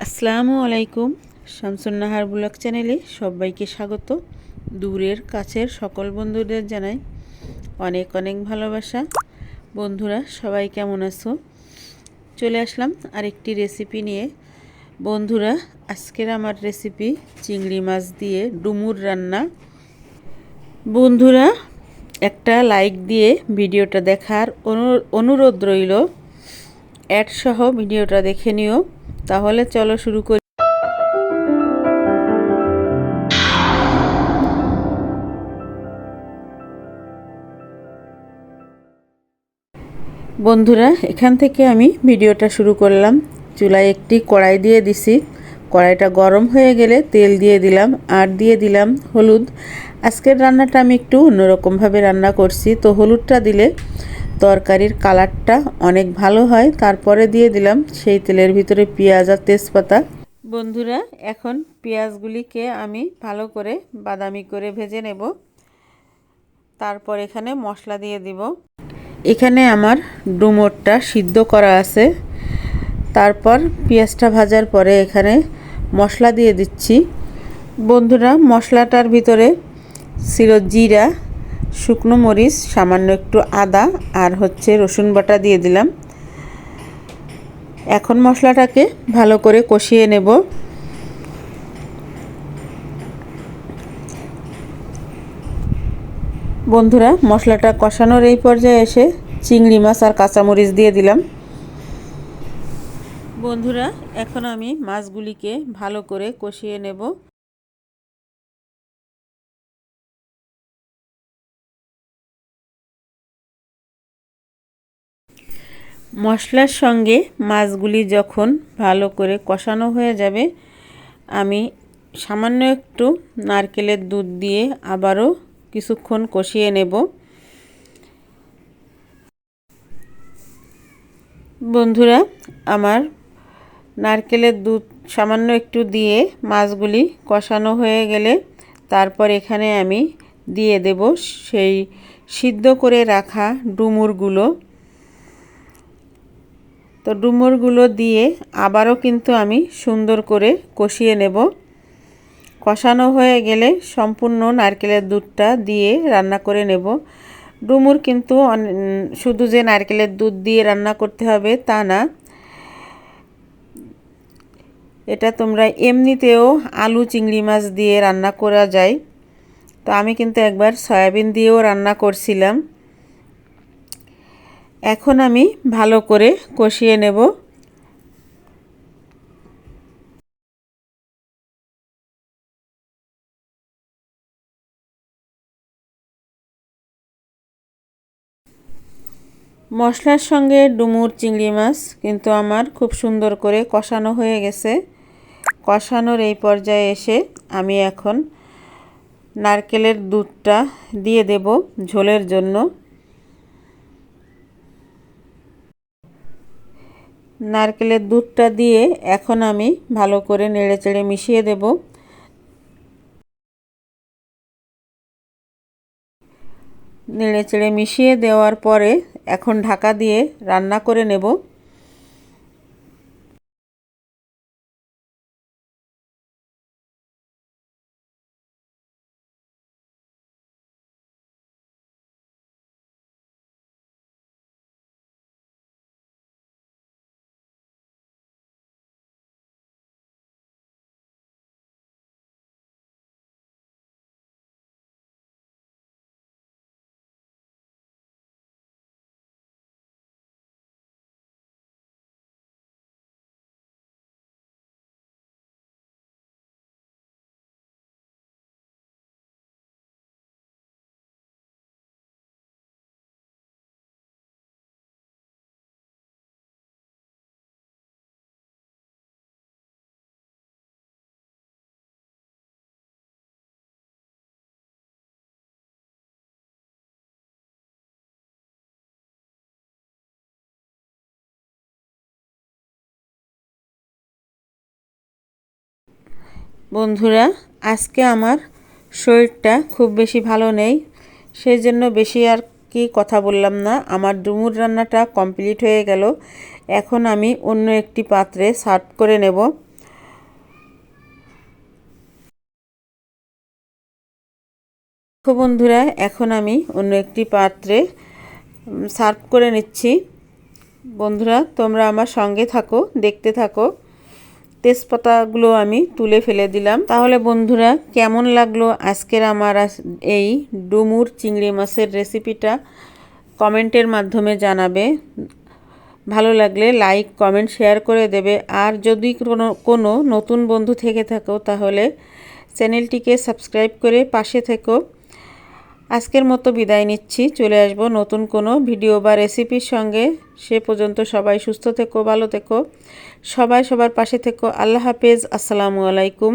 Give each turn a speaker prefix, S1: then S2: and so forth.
S1: আসসালামু আলাইকুম, শামসুন্নাহার ব্লগ চ্যানেলে সবাইকে স্বাগত। দূরের কাছের সকল বন্ধুদের জানাই অনেক অনেক ভালোবাসা। বন্ধুরা, সবাই কেমন আছো? চলে আসলাম আরেকটি রেসিপি নিয়ে। বন্ধুরা, আজকের আমার রেসিপি চিংড়ি মাছ দিয়ে ডুমুর রান্না। বন্ধুরা, একটা লাইক দিয়ে ভিডিওটা দেখার অনু- অনুরোধ রইল। অ্যাডসহ ভিডিওটা দেখে নিও। তাহলে চলো শুরু করি। বন্ধুরা, এখান থেকে আমি ভিডিওটা শুরু করলাম। চুলায় একটি কড়াই দিয়ে দিছি। কড়াইটা গরম হয়ে গেলে তেল দিয়ে দিলাম, আর দিয়ে দিলাম হলুদ। আজকের রান্নাটা আমি একটু অন্যরকমভাবে রান্না করছি। তো হলুদটা দিলে তরকারির কালারটা অনেক ভালো হয়। তারপরে দিয়ে দিলাম সেই তেলের ভিতরে পেঁয়াজ আর তেজপাতা। বন্ধুরা, এখন পেঁয়াজগুলিকে আমি ভালো করে বাদামি করে ভেজে নেব। তারপর এখানে মশলা দিয়ে দিব। এখানে আমার ডুমোরটা সিদ্ধ করা আছে। তারপর পেঁয়াজটা ভাজার পরে এখানে মশলা দিয়ে দিচ্ছি। বন্ধুরা, মশলাটার ভিতরে ছিল জিরা শুকনো মরিচ, সামান্য একটু আদা আর হচ্ছে রসুন বাটা দিয়ে দিলাম। এখন মশলাটাকে ভালো করে কষিয়ে নেব। বন্ধুরা, মশলাটা কষানোর এই পর্যায়ে এসে চিংড়ি মাছ আর কাঁচামরিচ দিয়ে দিলাম। বন্ধুরা, এখন আমি মাছগুলিকে ভালো করে কষিয়ে নেব। মশলার সঙ্গে মাছগুলি যখন ভালো করে কষানো হয়ে যাবে, আমি সামান্য একটু নারকেলের দুধ দিয়ে আবারও কিছুক্ষণ কষিয়ে নেব। বন্ধুরা, আমার নারকেলের দুধ সামান্য একটু দিয়ে মাছগুলি কষানো হয়ে গেলে তারপর এখানে আমি দিয়ে দেব সেই সিদ্ধ করে রাখা ডুমুরগুলো। তো ডুমুরগুলো দিয়ে আবারও কিন্তু আমি সুন্দর করে কষিয়ে নেব। কষানো হয়ে গেলে সম্পূর্ণ নারকেলের দুধটা দিয়ে রান্না করে নেব। ডুমুর কিন্তু শুধু যে নারকেলের দুধ দিয়ে রান্না করতে হবে তা না, এটা তোমরা এমনিতেও আলু চিংড়ি মাছ দিয়ে রান্না করা যায়। তো আমি কিন্তু একবার সয়াবিন দিয়েও রান্না করছিলাম। এখন আমি ভালো করে কষিয়ে নেব। মশলার সঙ্গে ডুমুর চিংড়ি মাছ কিন্তু আমার খুব সুন্দর করে কষানো হয়ে গেছে। কষানোর এই পর্যায়ে এসে আমি এখন নারকেলের দুধটা দিয়ে দেব ঝোলের জন্য। নারকেলের দুধটা দিয়ে এখন আমি ভালো করে নেড়ে চেড়ে মিশিয়ে দেব। নেড়ে চেড়ে মিশিয়ে দেওয়ার পরে এখন ঢাকা দিয়ে রান্না করে নেব। বন্ধুরা, আজকে আমার শরীরটা খুব বেশি ভালো নেই সেই জন্য বেশি আর কি কথা বললাম না। আমার ডুমুর রান্নাটা কমপ্লিট হয়ে গেল। এখন আমি অন্য একটি পাত্রে সার্ভ করে নেব। বন্ধুরা, এখন আমি অন্য একটি পাত্রে সার্ভ করে নিচ্ছি। বন্ধুরা, তোমরা আমার সঙ্গে থাকো, দেখতে থাকো। তেজপাতাগুলো আমি তুলে ফেলে দিলাম। তাহলে বন্ধুরা, কেমন লাগল আজকের আমার এই ডুমুর চিংড়ি মাছের রেসিপিটা? কমেন্টের মাধ্যমে জানাবে। ভালো লাগলে লাইক, কমেন্ট, শেয়ার করে দেবে। আর যদি কোনো কোনো নতুন বন্ধু থেকে থাকো, তাহলে চ্যানেলটিকে সাবস্ক্রাইব করে পাশে থেকো। আজকের মতো বিদায় নিচ্ছি। চলে আসব নতুন কোনো ভিডিও বা রেসিপির সঙ্গে। সে পর্যন্ত সবাই সুস্থ থেকো, ভালো থেকো। সবাই সবার পাশে থেকো। আল্লাহ হাফেজ। আসসালামু আলাইকুম।